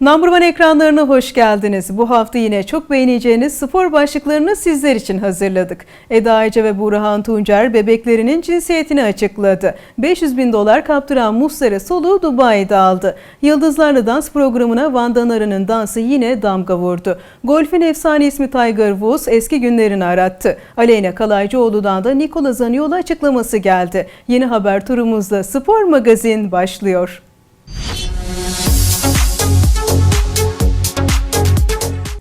Number ekranlarına hoş geldiniz. Bu hafta yine çok beğeneceğiniz spor başlıklarını sizler için hazırladık. Eda Ece ve Burhan Tuncer bebeklerinin cinsiyetini açıkladı. 500 bin dolar kaptıran Muslera soluğu Dubai'de aldı. Yıldızlarla Dans programına Vandan Arı'nın dansı yine damga vurdu. Golf'ün efsane ismi Tiger Woods eski günlerini arattı. Aleyna Kalaycıoğlu'dan da Nikola Zaniolo açıklaması geldi. Yeni haber turumuzda Spor Magazin başlıyor.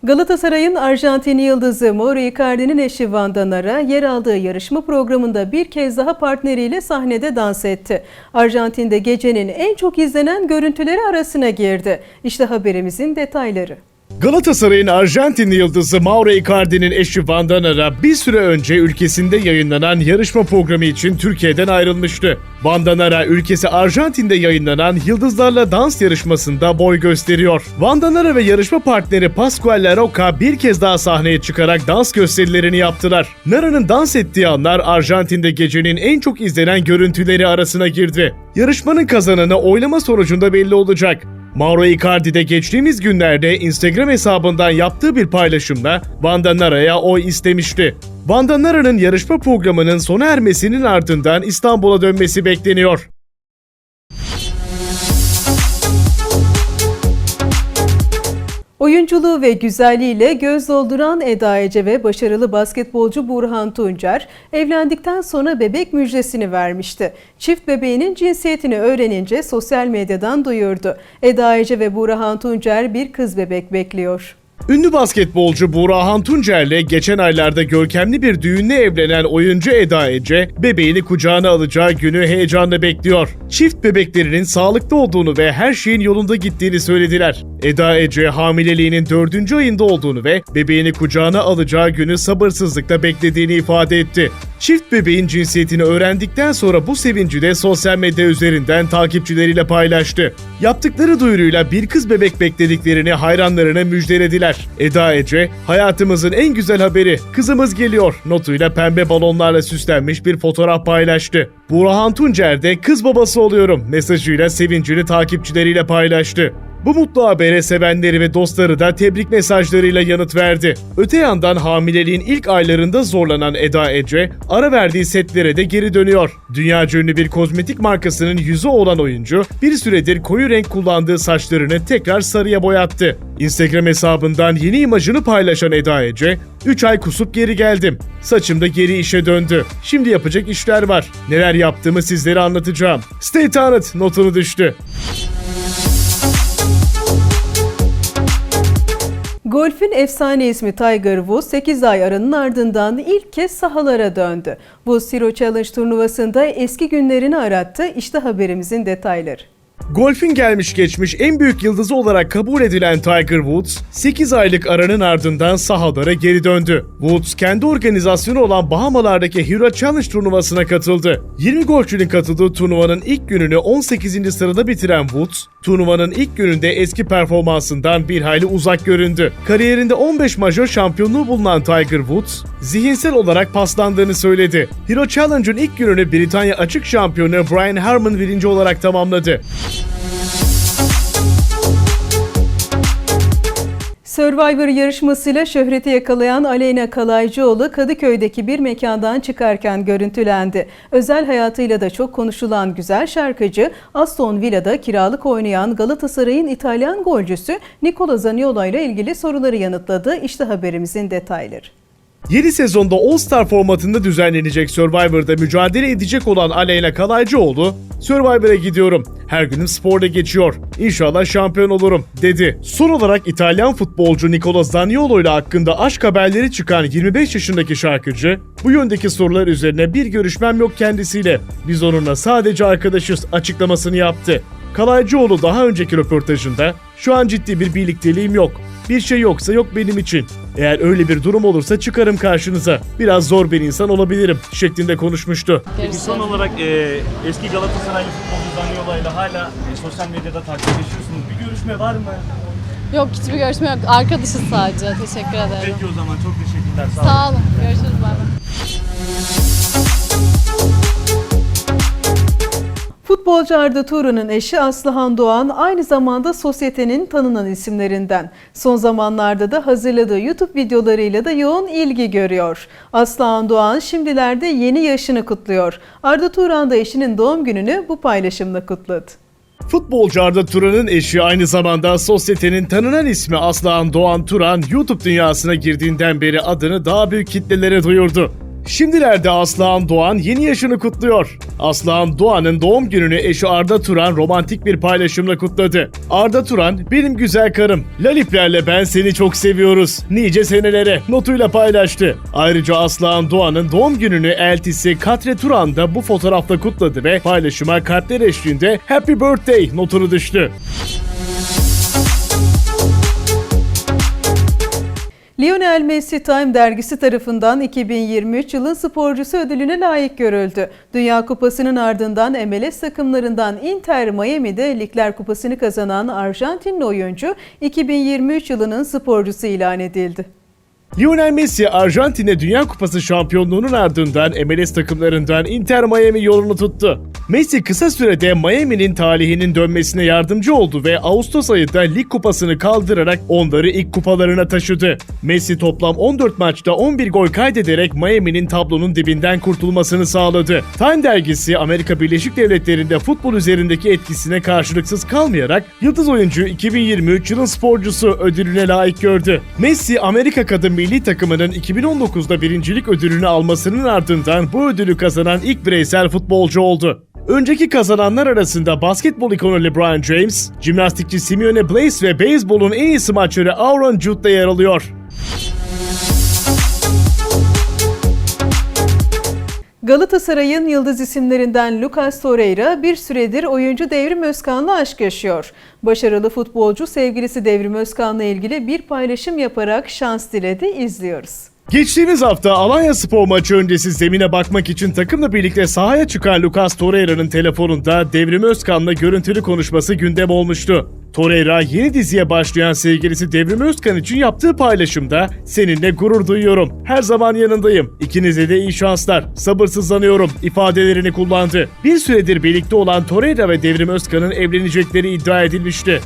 Galatasaray'ın Arjantinli yıldızı Mauro Icardi'nin eşi Vanda Nara yer aldığı yarışma programında bir kez daha partneriyle sahnede dans etti. Arjantin'de gecenin en çok izlenen görüntüleri arasına girdi. İşte haberimizin detayları. Galatasaray'ın Arjantinli yıldızı Mauro Icardi'nin eşi Vanda Nara bir süre önce ülkesinde yayınlanan yarışma programı için Türkiye'den ayrılmıştı. Vanda Nara ülkesi Arjantin'de yayınlanan Yıldızlarla Dans yarışmasında boy gösteriyor. Vanda Nara ve yarışma partneri Pascual La Roca bir kez daha sahneye çıkarak dans gösterilerini yaptılar. Nara'nın dans ettiği anlar Arjantin'de gecenin en çok izlenen görüntüleri arasına girdi. Yarışmanın kazananı oylama sonucunda belli olacak. Mauro Icardi de geçtiğimiz günlerde Instagram hesabından yaptığı bir paylaşımda Vanda Nara'ya oy istemişti. Vanda Nara'nın yarışma programının sona ermesinin ardından İstanbul'a dönmesi bekleniyor. Oyunculuğu ve güzelliğiyle göz dolduran Eda Ece ve başarılı basketbolcu Burhan Tuncer evlendikten sonra bebek müjdesini vermişti. Çift bebeğinin cinsiyetini öğrenince sosyal medyadan duyurdu. Eda Ece ve Burhan Tuncer bir kız bebek bekliyor. Ünlü basketbolcu Buğrahan Tuncer'le geçen aylarda görkemli bir düğünle evlenen oyuncu Eda Ece, bebeğini kucağına alacağı günü heyecanla bekliyor. Çift bebeklerinin sağlıklı olduğunu ve her şeyin yolunda gittiğini söylediler. Eda Ece hamileliğinin dördüncü ayında olduğunu ve bebeğini kucağına alacağı günü sabırsızlıkla beklediğini ifade etti. Çift bebeğin cinsiyetini öğrendikten sonra bu sevinci de sosyal medya üzerinden takipçileriyle paylaştı. Yaptıkları duyuruyla bir kız bebek beklediklerini hayranlarına müjdelediler. Eda Ece, hayatımızın en güzel haberi, kızımız geliyor notuyla pembe balonlarla süslenmiş bir fotoğraf paylaştı. Burhan Tuncer de kız babası oluyorum mesajıyla sevincini takipçileriyle paylaştı. Bu mutlu habere sevenleri ve dostları da tebrik mesajlarıyla yanıt verdi. Öte yandan hamileliğin ilk aylarında zorlanan Eda Ece, ara verdiği setlere de geri dönüyor. Dünya ünlü bir kozmetik markasının yüzü olan oyuncu, bir süredir koyu renk kullandığı saçlarını tekrar sarıya boyattı. Instagram hesabından yeni imajını paylaşan Eda Ece, 3 ay kusup geri geldim. Saçım da geri işe döndü. Şimdi yapacak işler var. Neler yaptığımı sizlere anlatacağım. Stay tuned notunu düştü. Golf'ün efsane ismi Tiger Woods 8 ay aranın ardından ilk kez sahalara döndü. Bu Zero Challenge turnuvasında eski günlerini arattı. İşte haberimizin detayları. Golf'ün gelmiş geçmiş en büyük yıldızı olarak kabul edilen Tiger Woods, 8 aylık aranın ardından sahalara geri döndü. Woods, kendi organizasyonu olan Bahamalardaki Hero Challenge turnuvasına katıldı. 20 golfçünün katıldığı turnuvanın ilk gününü 18. sırada bitiren Woods, turnuvanın ilk gününde eski performansından bir hayli uzak göründü. Kariyerinde 15 majör şampiyonluğu bulunan Tiger Woods, zihinsel olarak paslandığını söyledi. Hero Challenge'ın ilk gününü Britanya açık şampiyonu Brian Harman birinci olarak tamamladı. Survivor yarışmasıyla şöhreti yakalayan Aleyna Kalaycıoğlu Kadıköy'deki bir mekandan çıkarken görüntülendi. Özel hayatıyla da çok konuşulan güzel şarkıcı Aston Villa'da kiralık oynayan Galatasaray'ın İtalyan golcüsü Nicola Zaniolo ile ilgili soruları yanıtladı. İşte haberimizin detayları. Yeni sezonda All-Star formatında düzenlenecek Survivor'da mücadele edecek olan Aleyna Kalaycıoğlu, Survivor'a gidiyorum. Her günüm sporda geçiyor. İnşallah şampiyon olurum, dedi. Son olarak İtalyan futbolcu Nicola Zaniolo ile hakkında aşk haberleri çıkan 25 yaşındaki şarkıcı, bu yöndeki sorular üzerine bir görüşmem yok kendisiyle. Biz onunla sadece arkadaşız açıklamasını yaptı. Kalaycıoğlu daha önceki röportajında, şu an ciddi bir birlikteliğim yok. Bir şey yoksa yok benim için. Eğer öyle bir durum olursa çıkarım karşınıza. Biraz zor bir insan olabilirim şeklinde konuşmuştu. Peki son olarak e, eski Galatasaraylı futbolcu Zaniolo ile hala e, sosyal medyada takipleşiyorsunuz. Bir görüşme var mı? Yok hiçbir görüşme yok. Arkadaşız sadece. Teşekkür ederim. Peki o zaman çok teşekkürler. Sağ olun. Sağ olun. Görüşürüz. Bay bay. Futbolcu Arda Turan'ın eşi Aslıhan Doğan aynı zamanda sosyetenin tanınan isimlerinden. Son zamanlarda da hazırladığı YouTube videolarıyla da yoğun ilgi görüyor. Aslıhan Doğan şimdilerde yeni yaşını kutluyor. Arda Turan da eşinin doğum gününü bu paylaşımla kutladı. Futbolcu Arda Turan'ın eşi aynı zamanda sosyetenin tanınan ismi Aslıhan Doğan Turan YouTube dünyasına girdiğinden beri adını daha büyük kitlelere duyurdu. Şimdilerde Aslıhan Doğan yeni yaşını kutluyor. Aslıhan Doğan'ın doğum gününü eşi Arda Turan romantik bir paylaşımla kutladı. Arda Turan, benim güzel karım, Laliplerle ben seni çok seviyoruz. Nice senelere notuyla paylaştı. Ayrıca Aslıhan Doğan'ın doğum gününü eltisi Katre Turan da bu fotoğrafla kutladı ve paylaşıma kalpler eşliğinde Happy Birthday notunu düştü. Lionel Messi Time dergisi tarafından 2023 yılın sporcusu ödülüne layık görüldü. Dünya Kupası'nın ardından MLS takımlarından Inter Miami'de Ligler Kupası'nı kazanan Arjantinli oyuncu 2023 yılının sporcusu ilan edildi. Lionel Messi Arjantin'e Dünya Kupası şampiyonluğunun ardından MLS takımlarından Inter Miami yolunu tuttu. Messi kısa sürede Miami'nin talihinin dönmesine yardımcı oldu ve Ağustos ayında lig kupasını kaldırarak onları ilk kupalarına taşıdı. Messi toplam 14 maçta 11 gol kaydederek Miami'nin tablonun dibinden kurtulmasını sağladı. Time dergisi Amerika Birleşik Devletleri'nde futbol üzerindeki etkisine karşılıksız kalmayarak Yıldız Oyuncu 2023 yılın sporcusu ödülüne layık gördü. Messi Amerika Kadın Milli Takımının 2019'da birincilik ödülünü almasının ardından bu ödülü kazanan ilk bireysel futbolcu oldu. Önceki kazananlar arasında basketbol ikonu LeBron James, jimnastikçi Simeone Blaze ve beyzbolun en iyisi maçları Aaron Judge yer alıyor. Galatasaray'ın yıldız isimlerinden Lucas Torreira bir süredir oyuncu Devrim Özkan'la aşk yaşıyor. Başarılı futbolcu sevgilisi Devrim Özkan'la ilgili bir paylaşım yaparak şans diledi. İzliyoruz. Geçtiğimiz hafta Alanya Spor maçı öncesi zemine bakmak için takımla birlikte sahaya çıkan Lucas Torreira'nın telefonunda Devrim Özkan'la görüntülü konuşması gündem olmuştu. Torreira yeni diziye başlayan sevgilisi Devrim Özkan için yaptığı paylaşımda seninle gurur duyuyorum. Her zaman yanındayım. İkinize de iyi şanslar. Sabırsızlanıyorum ifadelerini kullandı. Bir süredir birlikte olan Torreira ve Devrim Özkan'ın evlenecekleri iddia edilmişti.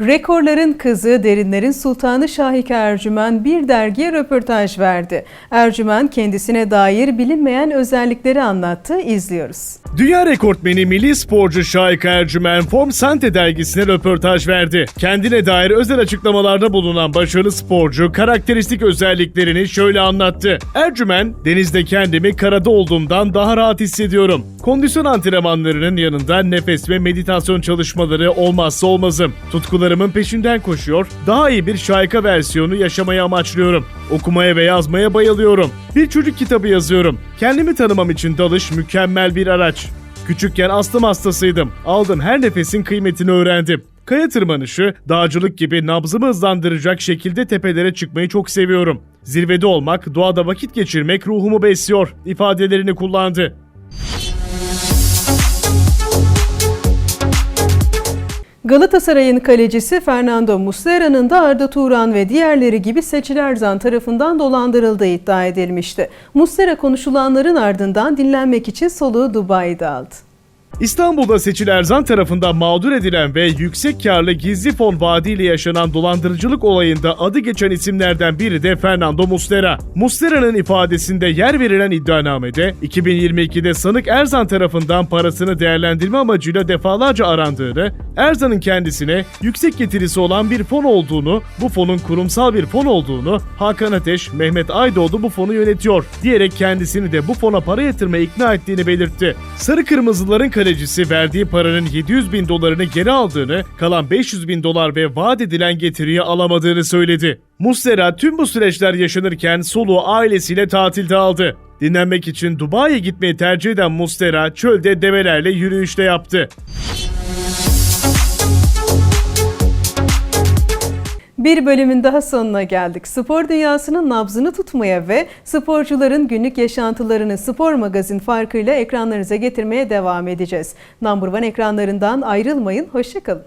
Rekorların kızı, derinlerin sultanı Şahika Ercümen bir dergiye röportaj verdi. Ercümen kendisine dair bilinmeyen özellikleri anlattı. İzliyoruz. Dünya rekortmeni milli sporcu Şahika Ercümen Form Sante dergisine röportaj verdi. Kendine dair özel açıklamalarda bulunan başarılı sporcu karakteristik özelliklerini şöyle anlattı. Ercümen, denizde kendimi karada olduğumdan daha rahat hissediyorum. Kondisyon antrenmanlarının yanında nefes ve meditasyon çalışmaları olmazsa olmazım. Tutkularımın peşinden koşuyor, daha iyi bir şahika versiyonu yaşamayı amaçlıyorum. Okumaya ve yazmaya bayılıyorum. Bir çocuk kitabı yazıyorum. Kendimi tanımam için dalış mükemmel bir araç. Küçükken astım hastasıydım. Aldım her nefesin kıymetini öğrendim. Kaya tırmanışı, dağcılık gibi nabzımı hızlandıracak şekilde tepelere çıkmayı çok seviyorum. Zirvede olmak, doğada vakit geçirmek ruhumu besliyor ifadelerini kullandı. Galatasaray'ın kalecisi Fernando Muslera'nın da Arda Turan ve diğerleri gibi Seçil Erzan tarafından dolandırıldığı iddia edilmişti. Muslera konuşulanların ardından dinlenmek için soluğu Dubai'de aldı. İstanbul'da Seçil Erzan tarafından mağdur edilen ve yüksek karlı gizli fon vaadiyle yaşanan dolandırıcılık olayında adı geçen isimlerden biri de Fernando Muslera. Muslera'nın ifadesinde yer verilen iddianamede 2022'de sanık Erzan tarafından parasını değerlendirme amacıyla defalarca arandığını, Erzan'ın kendisine yüksek getirisi olan bir fon olduğunu, bu fonun kurumsal bir fon olduğunu, Hakan Ateş, Mehmet Aydoğdu bu fonu yönetiyor diyerek kendisini de bu fona para yatırmaya ikna ettiğini belirtti. Sarı Kırmızıların kalecisi verdiği paranın 700 bin dolarını geri aldığını, kalan 500 bin dolar ve vaat edilen getiriyi alamadığını söyledi. Muslera tüm bu süreçler yaşanırken soluğu ailesiyle tatilde aldı. Dinlenmek için Dubai'ye gitmeyi tercih eden Muslera çölde develerle yürüyüşte yaptı. Bir bölümün daha sonuna geldik. Spor dünyasının nabzını tutmaya ve sporcuların günlük yaşantılarını spor magazin farkıyla ekranlarınıza getirmeye devam edeceğiz. Number One ekranlarından ayrılmayın, hoşçakalın.